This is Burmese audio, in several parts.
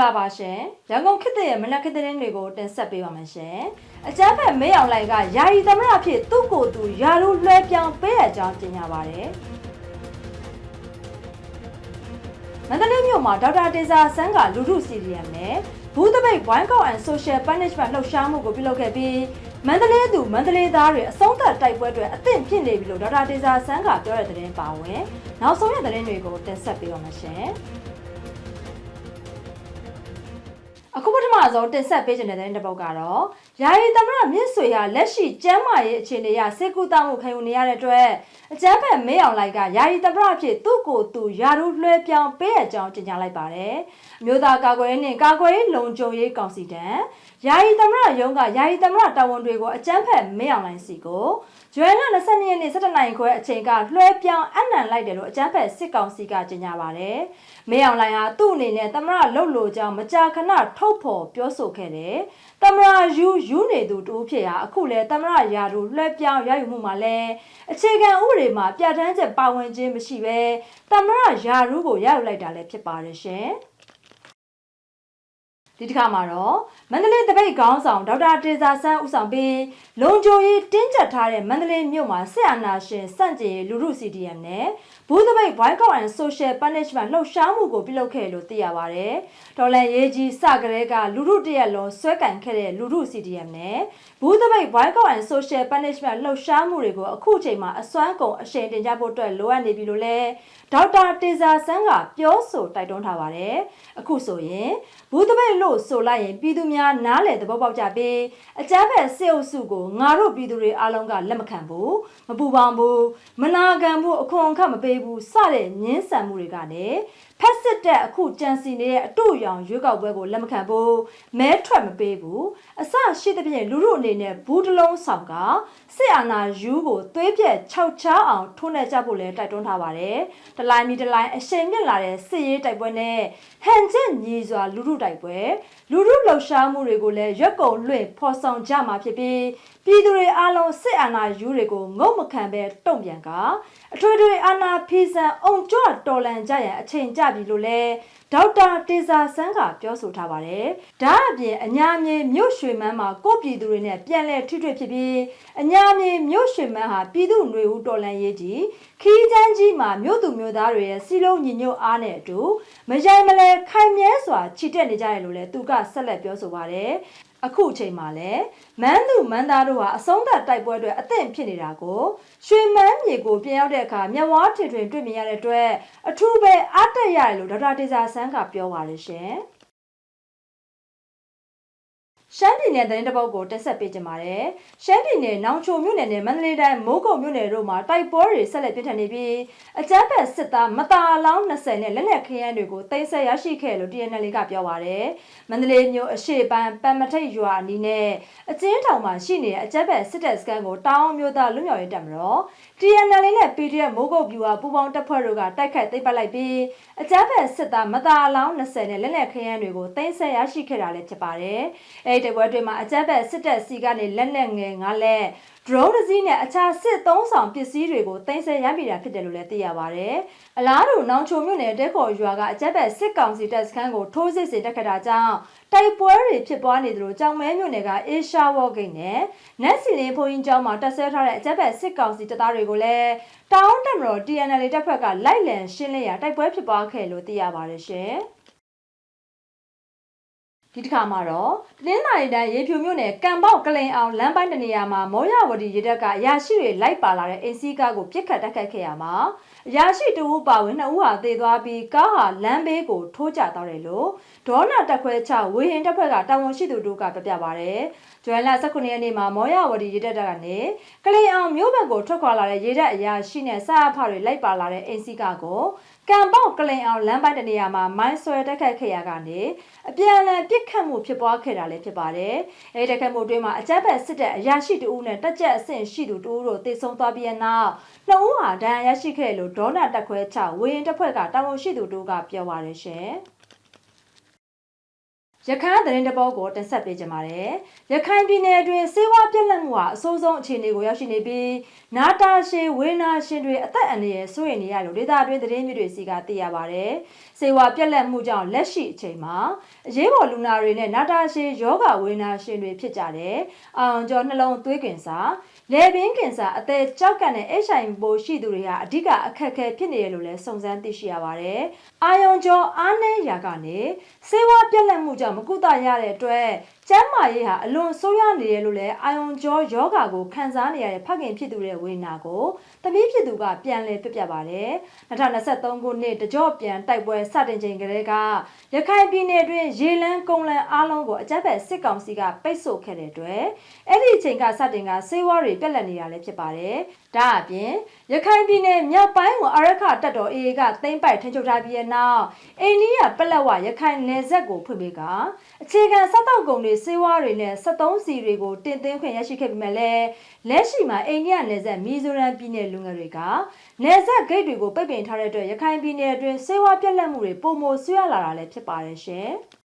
္ဂလာပါရှင်ရန်ကုန်ခေတ်သစ်ရဲ့မနက်ခေတ်သတင်းတွေကိုတင်ဆက်ပေးပါမယ်ရှင်အကြမ်းဖက်မဲအောင်လိုင်ကယာယီသမရဖြစ်သူ့ကိုယ်သူယာလို့လွှဲပြောင်းပေးရကြောင်းကြေညာပါတယ်မန္တလေးမြို့မှာဒေါက်တာတေဇာဆန်းကလူထုစီရီယမ်နဲ့ဘူးတပိတ်ဝိုင်းကောက်အန်ဆိုရှယ်ပနစ်မန့်လှုပ်ရှားမှုကိုပြုလုပ်ခဲ့ပြီးမန္တလေးသူမန္တလေးသားတွေအဆုံးသတ်တိုက်ပွဲတွေအသင့်ဖြစ်နေပြီလို့ဒေါက်တာတေဇာဆန်းကပြောတဲ့သတင်းပါဝင်နောက်ဆုံးရသတင်းတွေကိုတင်ဆက်ပေးပါမယ်ရှင် အခုပထမဆုံးတင်ဆက်ပေးခြင်းတဲ့တဲ့တစ်ပုတ်ကတော့ယာယီသမရမြင့်ဆွေဟာလက်ရှိကျမ်းမာရေးအခြေအနေအရစေကူတောင်းမှုခံယူနေရတဲ့အတွက်အကျန်းဖက်မေးအောင်လိုက်ကယာယီသမရအဖြစ်သူ့ကိုယ်သူယာရုလွှဲပြောင်းပေးရကြောင်းကြေညာလိုက်ပါတယ်။မြို့သားကာကွယ်ရေးနှင့်ကာကွယ်ရေးလုံခြုံရေးကောင်စီတန်းယာယီသမရရုံးကယာယီသမရတာဝန်တွေကိုအကျန်းဖက်မေးအောင်လိုင်းစီကိုကျွဲလ22ရက်နေ့17နိုင်ခွဲအချိန်ကလွှဲပြောင်းအနံလိုက်တယ်လို့အကျန်းဖက်စစ်ကောင်စီကကြေညာပါတယ်။မေးအောင်လိုင်းဟာသူ့အနေနဲ့သမရလှုပ်လို့ကြောင်းမကြာခဏထုတ်ဖော်ပြောဆိုခဲ့တယ်။သမရယူယူနေသူတူဖြစ်ရာအခုလဲသမရယာတို့လွှဲပြောင်းရယူမှုမှာလဲအခြေခံဥပဒေမှာပြဋ္ဌာန်းချက်ပါဝင်ခြင်းမရှိဘဲသမရယာရုကိုရယူလိုက်တာလည်းဖြစ်ပါတယ်ရှင်။ ဒီတစ်ခါမှာတော့မန္တလေးတပိတ်ခေါင်းဆောင်ဒေါက်တာတေဇာဆန်းဦးဆောင်ပြီးလုံခြုံရေးတင်းကျပ်ထားတဲ့မန္တလေးမြို့မှာဆက်အာဏာရှင်စန့်ကျင်ရေးလူထု CDM နဲ့ဘူးတပိတ် boycott and social punishment လှုပ်ရှားမှုကိုပြုလုပ်ခဲ့လို့သိရပါတယ်။ဒေါ်လန်ရေးကြီးစကရဲကလူထုတရက်လုံးဆွဲကင်ခဲ့တဲ့လူထု CDM နဲ့ဘူးတပိတ် boycott and social punishment လှုပ်ရှားမှုတွေကိုအခုချိန်မှာအစွမ်းကုန်အရှိန်တင်ကြဖို့အတွက်လိုအပ်နေပြီလို့လည်းဒေါက်တာတေဇာဆန်းကပြောဆိုတိုက်တွန်းထားပါတယ်။အခုဆိုရင်ဘူးတပိတ်လို့ဆိုလိုက်ရင်ပြည်သူများနားလည်သဘောပေါက်ကြပြီးအကြမ်းဖက်စစ်အုပ်စုကိုငါတို့ပြည်သူတွေအားလုံးကလက်မခံဘူးမပူပေါင်းဘူးမနာခံဘူးအခွန်အခမပေးဘူးစတဲ့ညှင်းဆန်မှုတွေကလည်းဖက်စစ်တက်အခုကြံစီနေတဲ့အတူရောင်ရွေးကောက်ပွဲကိုလက်မခံဘူးမဲထွက်မပေးဘူးအစရှိသဖြင့်လူလူအနေနဲ့ဘူးတစ်လုံးဆောင်ကစစ်အာဏာယူကိုသွေးပြက်ခြောက်ချားအောင်ထိုးနှက်ကြဖို့လည်းတိုက်တွန်းထားပါတယ်တလိုင်းမီတလိုင်းအရှိန်မြင့်လာတဲ့စစ်ရေးတိုက်ပွဲနဲ့ဟန်ချက်ညီစွာလူလူတိုက်ပွဲလူလူလှုပ်ရှားမှုတွေကိုလည်းရွက်ကုံလွှင့်ဖော်ဆောင်ကြမှာဖြစ်ပြီးပြည်သူတွေအားလုံးစစ်အာဏာယူတွေကိုငုံမခံပဲတုံ့ပြန်ကအထွေထွေအာဏာဖီဆန်အောင်ကြွတော်လန်ကြရန်အချိန်ကြပြီလို့လည်းဒေါက်တာတေဇာဆန်းကပြောဆိုထားပါတယ်။ဒါအပြင်အညာမြေမြို့ရွှေမန်းမှာကိုပြည်သူတွေနဲ့ပြန်လည်ထိတွေ့ဖြစ်ပြီးအညာမြေမြို့ရွှေမန်းဟာပြည်သူຫນွေဦးတော်လန်ရေးကြီးခီးချမ်းကြီးမှာမြို့သူမြို့သားတွေရဲ့စီလုံးညီညွတ်အားနဲ့အတူမရိုင်မလဲခိုင်မြဲစွာချီတက်နေကြတယ်လို့လည်းသူကဆက်လက်ပြောဆိုပါတယ်။ အခုအချိန်မှာလည်းမန်းသူမန်းသားတို့ဟာအဆုံးသတ်တိုက်ပွဲတွေအသင့်ဖြစ်နေတာကိုရွှေမန်းမြေကိုပြင်ရောက်တဲ့အခါမြဝါထွင်ထွင်တွေ့မြင်ရတဲ့အတွက်အထူးပဲအားတက်ရတယ်လို့ဒေါက်တာတေဇာဆန်းကပြောပါတယ်ရှင်။ ရှမ်းပြည်နယ်သတင်းတစ်ပုဒ်ကိုတက်ဆက်ပေးကြပါမယ်။ရှမ်းပြည်နယ်နောင်ချိုမြို့နယ်နဲ့မန္တလေးတိုင်းမိုးကုတ်မြို့နယ်တို့မှာတိုက်ပွဲတွေဆက်လက်ပြင်းထန်နေပြီးအကြမ်းဖက်စစ်သားမတာလောင်း20နဲ့လက်နက်ခရမ်းတွေကိုတင်ဆက်ရရှိခဲ့လို့ TNL ကပြောပါရယ်။မန္တလေးမြို့အရှိပန်းပန်မထိတ်ရွာအနီးနဲ့အကျဉ်းထောင်မှာရှိနေတဲ့အကြမ်းဖက်စစ်တပ်စခန်းကိုတောင်းမျိုးသားလွတ်မြောက်ရေးတပ်မတော် TNL နဲ့ PDF မိုးကုတ်ပြူဟာပူပေါင်းတပ်ဖွဲ့တို့ကတိုက်ခိုက်သိမ်းပိုက်လိုက်ပြီးအကြမ်းဖက်စစ်သားမတာလောင်း20နဲ့လက်နက်ခရမ်းတွေကိုတင်ဆက်ရရှိခဲ့တာလည်းဖြစ်ပါတယ်။အဲဒီတိုက်ပွဲတွေမှာအကြမ်းဖက်စစ်တပ်စီကနေလက်နက်ငယ်၅လက် drone တစ်စီးနဲ့အခြားစစ်သုံးဆောင်ပစ္စည်းတွေကိုတင်ဆက်ရမိတာဖြစ်တယ်လို့လည်းသိရပါတယ်။အလားတူနောင်ချိုမြို့နယ်တဲခေါ်ရွာကအကြမ်းဖက်စစ်ကောင်စီတပ်စခန်းကိုထိုးစစ်ဆင်တက်ခတ်တာကြောင့်တိုက်ပွဲတွေဖြစ်ပွားနေသလိုကြောင်မဲမြို့နယ်ကအေရှာဝေါ်ဂိတ်နဲ့နက်စီလင်းဘုန်းကြီးကျောင်းမှာတပ်ဆဲထားတဲ့အကြမ်းဖက်စစ်ကောင်စီတပ်သားတွေကိုလည်းတောင်းတမတော် TNL တပ်ဖွဲ့ကလိုက်လံရှင်းလင်းရာတိုက်ပွဲဖြစ်ပွားခဲ့လို့သိရပါတယ်ရှင်။ ဒီတစ်ခါမှာတော့တင်းနာရီတိုင်းရေဖြူမြို့နယ်ကံပေါက်ကလိန်အောင်လမ်းပိုင်းတနေရာမှာမောရဝတီရေတပ်ကအရာရှိတွေလိုက်ပါလာတဲ့အင်စီကားကိုပြစ်ခတ်တက်ခတ်ခဲ့ရမှာအရာရှိတဦးပါဝင်နှစ်ဦးဟာသေသွားပြီးကားဟာလမ်းဘေးကိုထိုးကျသွားတယ်လို့ဒေါနာတက်ခွဲချဝေဟင်တပ်ဖွဲ့ကတာဝန်ရှိသူတို့ကပြပြပါရတယ်။ကျွမ်းလာ19ရက်နေ့မှာမောရဝတီရေတပ်တပ်ကနေကလိန်အောင်မြို့ဘက်ကိုထွက်ခွာလာတဲ့ရေတပ်အရာရှိနဲ့စာအဖတွေလိုက်ပါလာတဲ့အင်စီကားကို ကံပေါက်ကလင်အောင်လမ်းပိုင်းတနေရာမှာမိုင်းဆွဲတက်ခတ်ခဲ့ရကနေအပြန်အလှန်ပြစ်ခတ်မှုဖြစ်ပွားခဲ့တာလည်းဖြစ်ပါတယ်။အဲဒီတက်ခတ်မှုအတွင်းမှာအကြမ်းဖက်စစ်တပ်အရာရှိတဦးနဲ့တက်ကြက်အဆင့်ရှိသူတဦးတို့တေဆုံးသွားပြီးနောက်နှစ်ဦးဟာဒဏ်ရာရရှိခဲ့လို့ဒေါနာတက်ခွဲချဝေရင်တပ်ဖွဲ့ကတာဝန်ရှိသူတို့ကပြောပါရရှင်။ ရခိုင်သတင်းတပုတ်ကိုတင်ဆက်ပေးကြပါမယ်။ရခိုင်ပြည်နယ်အတွင်းစေဝါပြက်လက်မှုဟာအဆိုးဆုံးအခြေအနေကိုရောက်ရှိနေပြီးနာတာရှည်ဝေနာရှင်တွေအသက်အန္တရာယ်စိုးရိမ်နေရလို့ဒေသအတွင်းသတင်းမျိုးတွေစီကသိရပါဗျ။စေဝါပြက်လက်မှုကြောင့်လက်ရှိအချိန်မှာအရေးပေါ်လူနာတွေနဲ့နာတာရှည်ယောဂဝေနာရှင်တွေဖြစ်ကြတယ်။အောင်ကျော်နှလုံးသွေးကင်ဆာလေပင်ကင်ဆာအသက်ကြောက်ကန်တဲ့ HIV ပိုးရှိသူတွေဟာအဓိကအခက်အခဲဖြစ်နေရလို့လည်းစုံစမ်းသိရှိရပါတယ်။အာယုံကျော်အားနည်းရာကနေစေဝါပြက်လက်မှုကြောင့်မကုသရတဲ့အတွက် ကျန်းမာရေးဟာအလွန်ဆိုးရွားနေတယ်လို့လည်းအာယုံကျော်ယောဂါကိုခံစားနေရတဲ့ဖခင်ဖြစ်သူရဲ့ဝေဒနာကိုသမီးဖြစ်သူကပြန်လည်ပြပြပါတယ်။2023ခုနှစ်တကြော့ပြန်တိုက်ပွဲစတင်ချိန်ကလေးကရခိုင်ပြည်နယ်တွင်ရေလန်းကုန်းလန်းအားလုံးကိုအကြမ်းဖက်စစ်ကောင်စီကပိတ်ဆို့ခဲ့တဲ့အတွက်အဲ့ဒီအချိန်ကစတင်ကစေဝါတွေပြက်လက်နေတာလည်းဖြစ်ပါတယ်။ဒါအပြင်ရခိုင်ပြည်နယ်မြောက်ပိုင်းကိုအရခတပ်တော် AA ကသိမ်းပိုက်ထိန်းချုပ်ထားပြီးတဲ့နောက်အိန္ဒိယပလက်ဝရခိုင်နယ်စပ်ကိုဖွင့်ပေးကအခြေခံစက်တော့ကုန်တွေစေဝါတွေနဲ့73စီတွေကိုတင်သွင်းခွင့်ရရှိခဲ့ပေမဲ့လည်းလက်ရှိမှာအိန္ဒိယနယ်စပ်မီဇိုရမ်ပြည်နယ်လူငယ်တွေကနယ်စပ်ဂိတ်တွေကိုပိတ်ပင်ထားတဲ့အတွက်ရခိုင်ပြည်နယ်အတွင်းစေဝါပြက်လက်မှုတွေပုံမဆွေးရလာတာလည်းဖြစ်ပါတယ်ရှင်။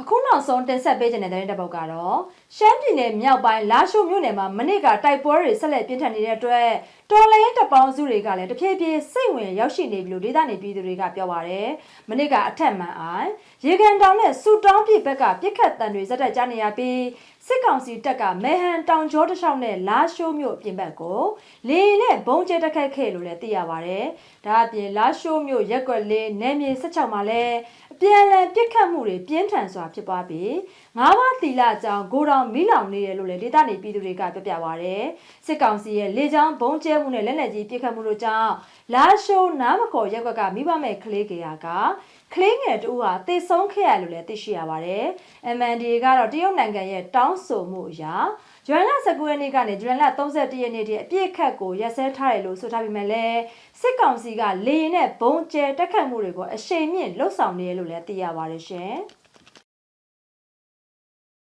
အခုနောက်ဆုံးတင်ဆက်ပေးခြင်းတဲ့တဲ့တစ်ပုတ်ကတော့ ရှမ်းပြည်နယ်မြောက်ပိုင်းလာရှိုမြို့နယ်မှာမနေ့ကတိုက်ပွဲတွေဆက်လက်ပြင်းထန်နေတဲ့အတွက်တော်လိုင်းတပေါင်းစုတွေကလည်းတဖြည်းဖြည်းစိတ်ဝင်ရောက်ရှိနေပြီလို့ဒေသနေပြည်သူတွေကပြောပါရယ်မနေ့ကအထက်မှန်အိုင်ရေကန်တောင်နဲ့စူတောင်းပြစ်ဘက်ကပြစ်ခတ်တံတွေဇက်တက်ကြနေရပြီးစစ်ကောင်စီတပ်ကမဲဟန်တောင်ကျောတစ်လျှောက်နဲ့လာရှိုးမြို့အပြင်ဘက်ကိုလေနဲ့ဘုံကျဲတက်ခတ်ခဲ့လို့လည်းသိရပါရယ်ဒါအပြင်လာရှိုးမြို့ရက်ွက်လေးနယ်မြေ16မှာလည်းအပြန်လည်ပြစ်ခတ်မှုတွေပြင်းထန်စွာဖြစ်ပွားပြီးငါးပါးတီလာကြောင်ဂိုတောင်မီးလောင်နေတယ်လို့လည်းဒေသနေပြည်သူတွေကပြောပြပါရယ်စစ်ကောင်စီရဲ့လေကြောင်းဘုံကျဲမှုနဲ့လက်နက်ကြီးပြစ်ခတ်မှုတို့ကြောင့်လာရှိုးနားမခေါ်ရက်ွက်ကမိဘမဲ့ကလေးကေယာကကလေးငယ်တူဟာတေဆုံးခဲ့ရလို့လည်းသိရှိရပါတယ်။ MND ကတော့တရုတ်နိုင်ငံရဲ့တောင်းဆိုမှုအရဇွန်လ19ရက်နေ့ကနေဇွန်လ31ရက်နေ့ထိအပြည့်အခတ်ကိုရက်စဲထားတယ်လို့ဆိုထားပေမဲ့လည်းစစ်ကောင်စီကလေရင်နဲ့ဘုံကျဲတက်ခတ်မှုတွေကိုအရှိန်မြင့်လှုပ်ဆောင်နေရလို့လည်းသိရပါတယ်ရှင်။